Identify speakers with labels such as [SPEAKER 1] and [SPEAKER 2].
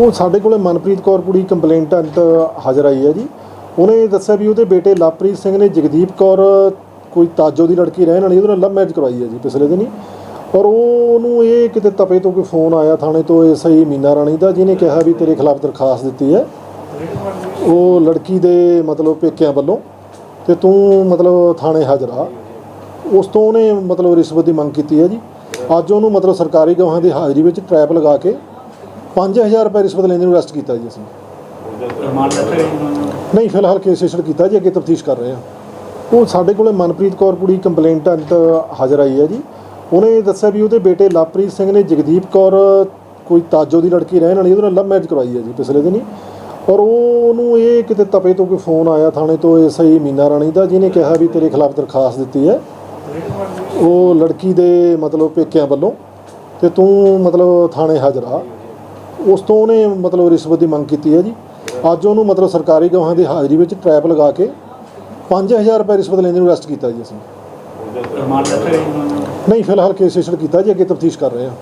[SPEAKER 1] ਉਹ ਸਾਡੇ ਕੋਲੇ ਮਨਪ੍ਰੀਤ ਕੌਰ ਕੁੜੀ ਕੰਪਲੇਂਟੈਂਟ ਹਾਜ਼ਰ ਆਈ ਹੈ ਜੀ। ਉਹਨੇ ਦੱਸਿਆ ਵੀ ਉਹਦੇ ਬੇਟੇ ਲਵਪ੍ਰੀਤ ਸਿੰਘ ਨੇ ਜਗਦੀਪ ਕੌਰ, ਕੋਈ ਤਾਜੋ ਦੀ ਲੜਕੀ ਰਹਿਣ ਵਾਲੀ, ਉਹਦੇ ਨਾਲ ਲਵ ਮੈਰਿਜ ਕਰਵਾਈ ਹੈ ਜੀ ਪਿਛਲੇ ਦਿਨੀ। ਔਰ ਉਹਨੂੰ ਇਹ ਕਿਤੇ ਤਪੇ ਤੋਂ ਕੋਈ ਫੋਨ ਆਇਆ, ਥਾਣੇ ਤੋਂ ਐਸਆਈ ਮੀਨਾ ਰਾਣੀ ਦਾ, ਜਿਹਨੇ ਕਿਹਾ ਵੀ ਤੇਰੇ ਖਿਲਾਫ ਦਰਖਾਸਤ ਦਿੱਤੀ ਹੈ। ਉਹ ਲੜਕੀ ਦੇ ਮਤਲਬ ਪੇਕਿਆਂ ਵੱਲੋਂ ਤੇ ਤੂੰ ਮਤਲਬ ਥਾਣੇ ਹਾਜ਼ਰ ਆ। ਉਸ ਤੋਂ ਉਹਨੇ ਮਤਲਬ ਰਿਸ਼ਵਤ ਦੀ ਮੰਗ ਕੀਤੀ ਹੈ ਜੀ। ਅੱਜ ਉਹਨੂੰ ਮਤਲਬ ਸਰਕਾਰੀ ਗਵਾਹਾਂ ਦੀ ਹਾਜ਼ਰੀ ਵਿੱਚ ਟਰੈਪ ਲਗਾ ਕੇ 5000 ਰੁਪਏ ਰਿਸ਼ਵਤ ਲੈਂਦੇ ਨੂੰ ਅਰੈਸਟ ਕੀਤਾ ਜੀ ਅਸੀਂ। ਨਹੀਂ, ਫਿਲਹਾਲ ਕੇਸ ਰਜਿਸਟਰ ਕੀਤਾ ਜੀ, ਅੱਗੇ ਤਫਤੀਸ਼ ਕਰ ਰਹੇ ਹਾਂ। ਉਹ ਸਾਡੇ ਕੋਲੇ ਮਨਪ੍ਰੀਤ ਕੌਰ ਕੁੜੀ ਕੰਪਲੇਂਟੈਂਟ ਹਾਜ਼ਰ ਆਈ ਹੈ ਜੀ। ਉਹਨੇ ਦੱਸਿਆ ਵੀ ਉਹਦੇ ਬੇਟੇ ਲਵਪ੍ਰੀਤ ਸਿੰਘ ਨੇ ਜਗਦੀਪ ਕੌਰ, ਕੋਈ ਤਾਜੋ ਦੀ ਲੜਕੀ ਰਹਿਣ ਵਾਲੀ, ਉਹਦੇ ਨਾਲ ਲਵ ਮੈਰਿਜ ਕਰਵਾਈ ਹੈ ਜੀ ਪਿਛਲੇ ਦਿਨੀ। ਔਰ ਉਹ ਉਹਨੂੰ ਇਹ ਕਿਤੇ ਤਪੇ ਤੋਂ ਕੋਈ ਫੋਨ ਆਇਆ, ਥਾਣੇ ਤੋਂ ਐਸਆਈ ਮੀਨਾ ਰਾਣੀ ਦਾ, ਜਿਹਨੇ ਕਿਹਾ ਵੀ ਤੇਰੇ ਖਿਲਾਫ ਦਰਖਾਸਤ ਦਿੱਤੀ ਹੈ। ਉਹ ਲੜਕੀ ਦੇ ਮਤਲਬ ਪੇਕਿਆਂ ਵੱਲੋਂ, ਤੇ ਤੂੰ ਮਤਲਬ ਥਾਣੇ ਹਾਜ਼ਰ ਆ। ਉਸ ਤੋਂ ਉਹਨੇ ਮਤਲਬ ਰਿਸ਼ਵਤ ਦੀ ਮੰਗ ਕੀਤੀ ਹੈ ਜੀ। ਅੱਜ ਉਹਨੂੰ ਮਤਲਬ ਸਰਕਾਰੀ ਗਵਾਹਾਂ ਦੀ ਹਾਜ਼ਰੀ ਵਿੱਚ ਟਰੈਪ ਲਗਾ ਕੇ 5000 ਰੁਪਏ ਰਿਸ਼ਵਤ ਲੈਂਦੇ ਨੂੰ ਅਰੈਸਟ ਕੀਤਾ ਜੀ ਅਸੀਂ। ਨਹੀਂ ਫਿਲਹਾਲ ਕੇਸ ਰਜਿਸਟਰ ਕੀਤਾ ਜੀ ਅੱਗੇ ਤਫਤੀਸ਼ ਕਰ ਰਹੇ ਹਾਂ।